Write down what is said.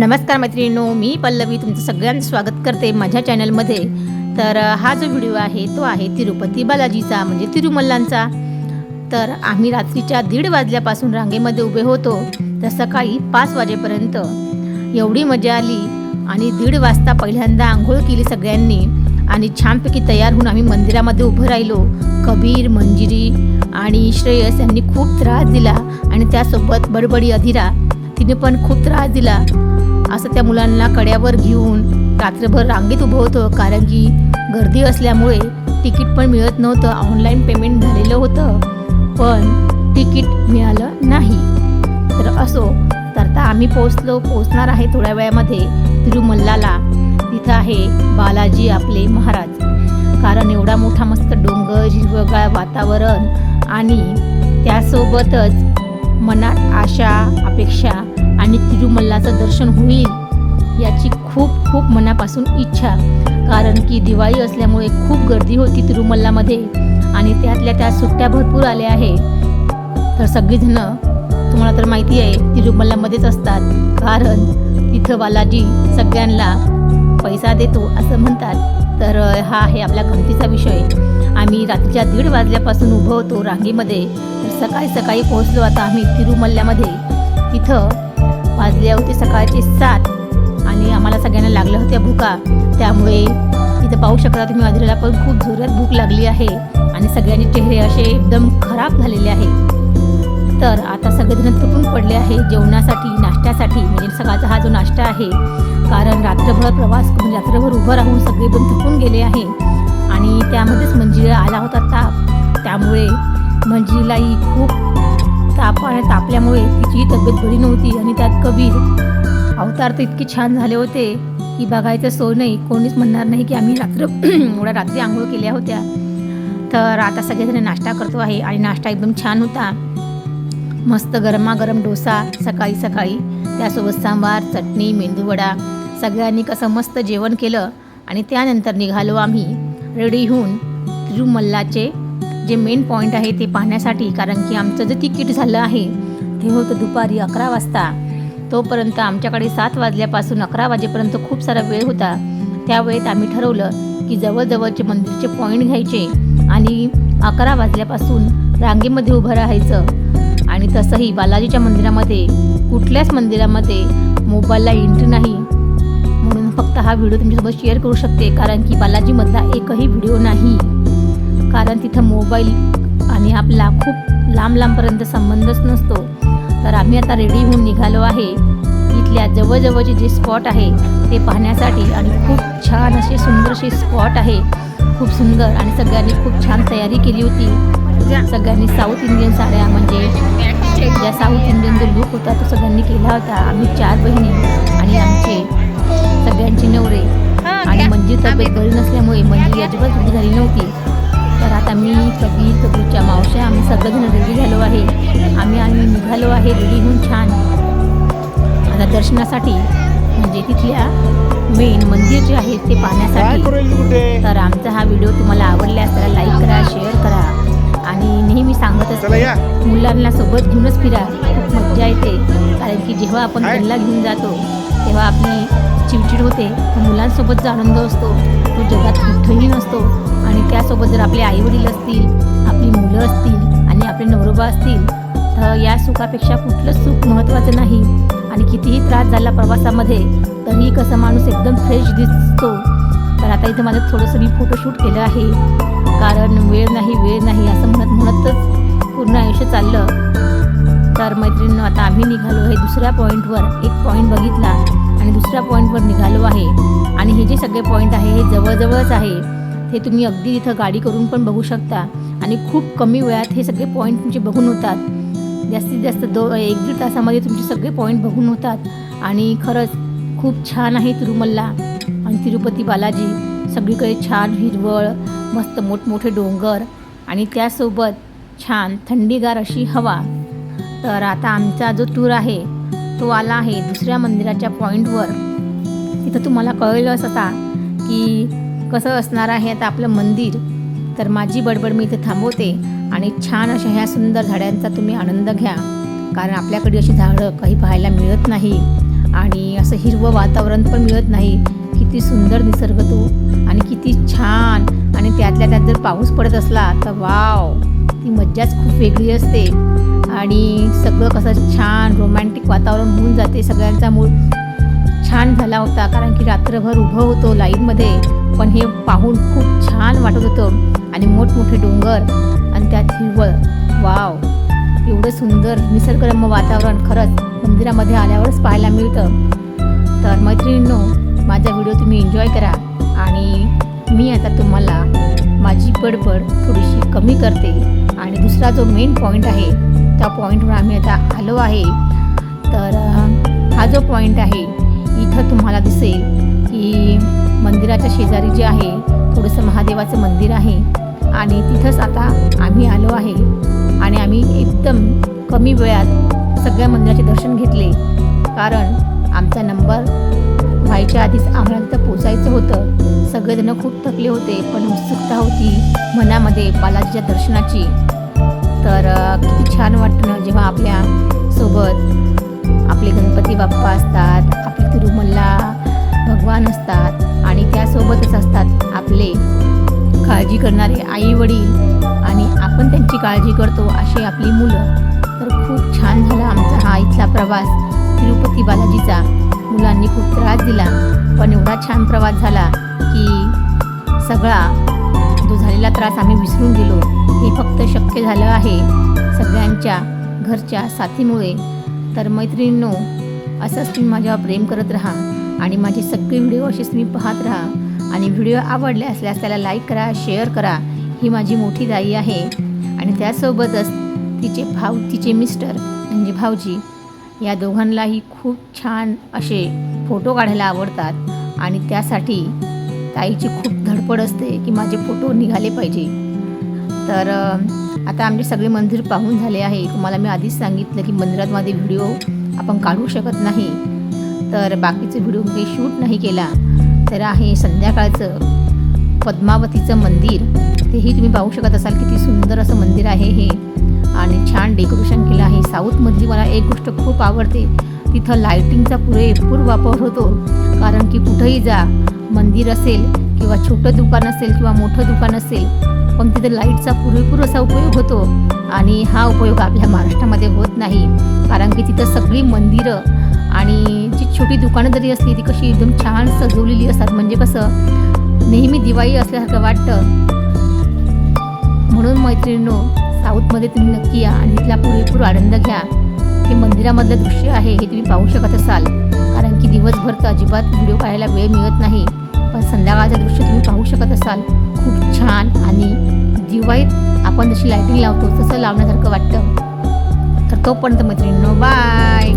नमस्कार मैत्रिणींनो मी पल्लवी तुमचं सगळ्यांचं स्वागत करते माझ्या चॅनलमध्ये. तर हा जो व्हिडिओ आहे तो आहे तिरुपती बालाजीचा म्हणजे तिरुमल्लांचा. तर आम्ही रात्रीच्या दीड वाजल्यापासून रांगेमध्ये उभे होतो. तर सकाळी पाच वाजेपर्यंत एवढी मजा आली आणि दीड वाजता पहिल्यांदा आंघोळ केली सगळ्यांनी आणि छानपैकी तयार होऊन आम्ही मंदिरामध्ये उभं राहिलो. कबीर मंजिरी आणि श्रेयस यांनी खूप त्रास दिला आणि त्यासोबत बडबडी अधिरा तिने पण खूप त्रास दिला. असं त्या मुलांना कड्यावर घेऊन रात्रभर रांगेत उभं होतं कारण की गर्दी असल्यामुळे तिकीट पण मिळत नव्हतं ऑनलाईन पेमेंट झालेलं होतं पण तिकीट मिळालं नाही. तर असो तर आता आम्ही पोचलो पोचणार आहे थोड्या वेळामध्ये तिरुमल्लाला. तिथं आहे बालाजी आपले महाराज. कारण एवढा मोठा मस्त डोंगर हिरवगाळ वातावरण आणि त्यासोबतच मनात आशा अपेक्षा आणि तिरुमल्लाचं दर्शन होईल याची खूप खूप मनापासून इच्छा. कारण की दिवाळी असल्यामुळे खूप गर्दी होती तिरुमल्लामध्ये आणि त्यातल्या त्या सुट्ट्या भरपूर आल्या आहे तर सगळीजणं तुम्हाला तर माहिती आहे तिरुमल्लामध्येच असतात. कारण तिथं बालाजी सगळ्यांना पैसा देतो असं म्हणतात. तर हा आहे आपल्या गमतीचा विषय. आम्ही रात्रीच्या दीड वाजल्यापासून उभं होतो रांगेमध्ये. सकाळी सकाळी पोहोचलो आता आम्ही तिरुमल्ल्यामध्ये तिथं वाजले होते सकाळचे सात. आणि आम्हाला सगळ्यांना लागल्या होत्या भुका. त्यामुळे इथं पाहू शकता तुम्ही वाजलेला पण खूप जोरात भूक लागली आहे. आणि सगळ्यांचे चेहरे असे एकदम खराब झालेले आहे. तर आता सगळेजण तुटून पडले आहे. जेवणासाठी नाश्त्यासाठी. म्हणजे सकाळचा हा जो नाश्ता आहे. कारण रात्रभर प्रवास म्हणजे रात्रभर उभं राहून सगळेजण थकून गेले आहे. आणि त्यामध्येच मंजिरा आला होता ताप. त्यामुळे मंजिरीलाही खूप ताप आणि तापल्यामुळे तिची तब्येत बरी नव्हती आणि त्यात कबीर. अवतार तर इतके छान झाले होते की बघायचं सोय नाही. कोणीच म्हणणार नाही की आम्ही रात्र एवढ्या रात्री आंघोळ केल्या होत्या. तर आता सगळेजण नाश्ता करतो आहे आणि नाश्ता एकदम छान होता. मस्त गरमागरम डोसा सकाळी सकाळी. त्यासोबत सांबार चटणी मेंदूवडा सगळ्यांनी कसं मस्त जेवण केलं आणि त्यानंतर निघालो आम्ही रेडी होऊन तिरुमल्लाचे जे मेन पॉईंट आहे ते पाहण्यासाठी कारण की आमचं जे तिकीट झालं आहे ते होतं दुपारी अकरा वाजता. तोपर्यंत आमच्याकडे सात वाजल्यापासून अकरा वाजेपर्यंत खूप सारा वेळ होता. त्यावेळेत आम्ही ठरवलं की जवळजवळचे मंदिरचे पॉईंट घ्यायचे आणि अकरा वाजल्यापासून रांगेमध्ये उभं राहायचं. आणि तसंही बालाजीच्या मंदिरामध्ये कुठल्याच मंदिरामध्ये मोबाईलला एंट्री नाही. म्हणून फक्त हा व्हिडिओ तुमच्यासोबत शेअर करू शकते कारण की बालाजीमधला एकही व्हिडिओ नाही. कारण तिथं मोबाईल आणि आपला खूप लांब लांबपर्यंत संबंधच नसतो. तर आम्ही आता रेडी होऊन निघालो आहे. इथल्या जवळजवळचे जे स्पॉट आहे ते पाहण्यासाठी आणि खूप छान असे सुंदर असे स्पॉट आहे. खूप सुंदर आणि सगळ्यांनी खूप छान तयारी केली होती. सगळ्यांनी साऊथ इंडियन साड्या म्हणजे ज्या साऊथ इंडियन जो लुक होता तो सगळ्यांनी केला होता. आम्ही चार बहिणी आणि आमचे सगळ्यांचे नवरे. आणि मंजी तब्येत बरी नसल्यामुळे मंजी अजिबात झाली नव्हती. तर आता मी कबीर कबीरच्या मावश्या आम्ही सगळेजण रेडी झालो आहे. आम्ही आम्ही निघालो आहे रेडी होऊन छान. आता दर्शनासाठी म्हणजे तिथल्या मेन मंदिर जे आहे ते पाहण्यासाठी तर आमचा हा व्हिडिओ तुम्हाला आवडल्यास त्याला लाईक करा सांगत असते. मुलांना सोबत घेऊनच फिरा. खूप मज्जा येते. कारण की जेव्हा आपण? त्यांना घेऊन जातो तेव्हा आपली चिडचिड होते. तर मुलांसोबत जो आनंद असतो तो जगात कुठंही नसतो. आणि त्यासोबत जर आपले आईवडील असतील आपली मुलं असतील आणि आपले नवरोबा असतील तर या सुखापेक्षा कुठलंच सुख महत्त्वाचं नाही. आणि कितीही त्रास झाला प्रवासामध्ये तरीही कसं माणूस एकदम फ्रेश दिसतो. तर आता इथं माझं थोडंसं मी फोटोशूट केलं आहे. कारण वेळ नाही वेळ नाही असं म्हणत म्हणतच पूर्ण आयुष्य चाललं तर मैत्रिणीनं आता आम्ही निघालो आहे दुसऱ्या पॉईंटवर एक पॉईंट बघितला आणि दुसऱ्या पॉईंटवर निघालो आहे. आणि हे जे सगळे पॉईंट आहे हे जवळजवळच आहे. हे तुम्ही अगदी इथं गाडी करून पण बघू शकता. आणि खूप कमी वेळात हे सगळे पॉईंट तुमचे बघून होतात. जास्तीत जास्त दो एक दीड तासामध्ये तुमचे सगळे पॉईंट बघून होतात. आणि खरंच खूप छान आहे तिरुमल्ला आणि तिरुपती बालाजी. सगळीकडे छान हिरवळ मस्त मोठमोठे डोंगर. आणि त्यासोबत छान थंडीगार अशी हवा. तर आता आमचा जो टूर आहे तो आला आहे दुसऱ्या मंदिराच्या पॉईंटवर तिथं तुम्हाला कळलंच आता की कसं असणार आहे आता आपलं मंदिर. तर माझी बडबड मी इथे थांबवते आणि छान अशा ह्या सुंदर झाडांचा तुम्ही आनंद घ्या. कारण आपल्याकडे अशी झाडं काही पाहायला मिळत नाही आणि असं असं हिरवं वातावरण पण मिळत नाही. किती सुंदर निसर्ग तो आणि किती छान. आणि त्यातल्या त्यात जर पाऊस पडत असला तर वाव! ती मज्जाच खूप वेगळी असते. आणि सगळं कसं छान रोमॅन्टिक वातावरण होऊन जाते. सगळ्यांचा मूड छान झाला होता. कारण की रात्रभर उभं होतो लाईनमध्ये पण हे पाहून खूप छान वाटत होतं. आणि मोठमोठे डोंगर आणि त्यात हिरवळ. वाव. एवढं सुंदर निसर्गरम्य वातावरण खरंच मंदिरामध्ये आल्यावरच पाहायला मिळतं. तर मैत्रिणींनो माझा व्हिडिओ तुम्ही एन्जॉय करा. आणि मी आता तुम्हाला माझी बडबड थोडीशी कमी करते. आणि दुसरा जो मेन पॉईंट आहे त्या पॉईंटवर आम्ही आता आलो आहे. तर हा जो पॉईंट आहे इथं तुम्हाला दिसेल की मंदिराच्या शेजारी जे आहे थोडंसं महादेवाचं मंदिर आहे. आणि तिथंच आता आम्ही आलो आहे. आणि आम्ही एकदम कमी वेळात सगळ्या मंदिराचे दर्शन घेतले. कारण आमचा नंबर व्हायच्या आधीच आम्हाला तिथं पोचायचं होतं. सगळेजणं खूप थकले होते पण उत्सुकता होती मनामध्ये बालाजीच्या दर्शनाची. तर किती छान वाटतं जेव्हा आपल्यासोबत आपले गणपती बाप्पा असतात आपले तिरुमल्ला भगवान असतात आणि त्यासोबतच असतात आपले काळजी करणारे आई वडील आणि आपण त्यांची काळजी करतो अशी आपली मुलं. तर खूप छान झाला आमचा हा इथला प्रवास. तिरुपती बालाजीचा मुलांनी खूप त्रास दिला पण एवढा छान प्रवास झाला की सगळा जो झालेला त्रास आम्ही विसरून गेलो. हे फक्त शक्य झालं आहे सगळ्यांच्या घरच्या साथीमुळे. तर मैत्रिणींनो असंच तुम्ही माझ्यावर प्रेम करत राहा आणि माझे सगळे व्हिडिओ असेच तुम्ही पाहत राहा. आणि व्हिडिओ आवडले असल्यास त्याला लाईक करा शेअर करा. ही माझी मोठी दाई आहे. आणि त्यासोबतच तिचे भाऊ तिचे मिस्टर म्हणजे भाऊजी या दोघांनाही खूप छान असे फोटो काढायला आवडतात. आणि त्यासाठी ताईची खूप धडपड असते की माझे फोटो निघाले पाहिजे. तर आता आमचे सगळे मंदिर पाहून झाले आहे. तुम्हाला मी आधीच सांगितलं की मंदिरामध्ये व्हिडिओ आपण काढू शकत नाही. तर बाकीचे व्हिडिओ काही शूट नाही केला. तर आहे संध्याकाळचं पद्मावतीचं मंदिर. तेही तुम्ही पाहू शकत असाल किती सुंदर असं मंदिर आहे हे. आणि छान डेकोरेशन केलं आहे. साऊथमधली मला एक गोष्ट खूप आवडते. तिथं लायटिंगचा पुरेपूर वापर होतो. कारण की कुठंही जा मंदिर असेल किंवा छोटं दुकान असेल किंवा मोठं दुकान असेल पण तिथे लाईटचा पुरेपूर असा उपयोग होतो आणि हा उपयोग आपल्या महाराष्ट्रामध्ये होत नाही. कारण की तिथं सगळी मंदिरं आणि जी छोटी दुकानं जरी असली ती कशी एकदम छान सजवलेली असतात. म्हणजे कसं नेहमी दिवाळी असल्यासारखं वाटतं. म्हणून मैत्रिणींनो साऊथमध्ये तुम्ही नक्की या आणि तिथला पुरेपूर आनंद घ्या. हे मंदिरामधलं दृश्य आहे हे तुम्ही पाहू शकत असाल. कारण की दिवसभर तर अजिबात व्हिडिओ पाहायला वेळ मिळत नाही. पण संध्याकाळचं दृश्य तुम्ही पाहू शकत असाल. खूप छान आणि दिवाळीत आपण जशी लायटिंग लावतो तसं लावण्यासारखं वाटतं. तर तोपर्यंत मैत्रिणींनो बाय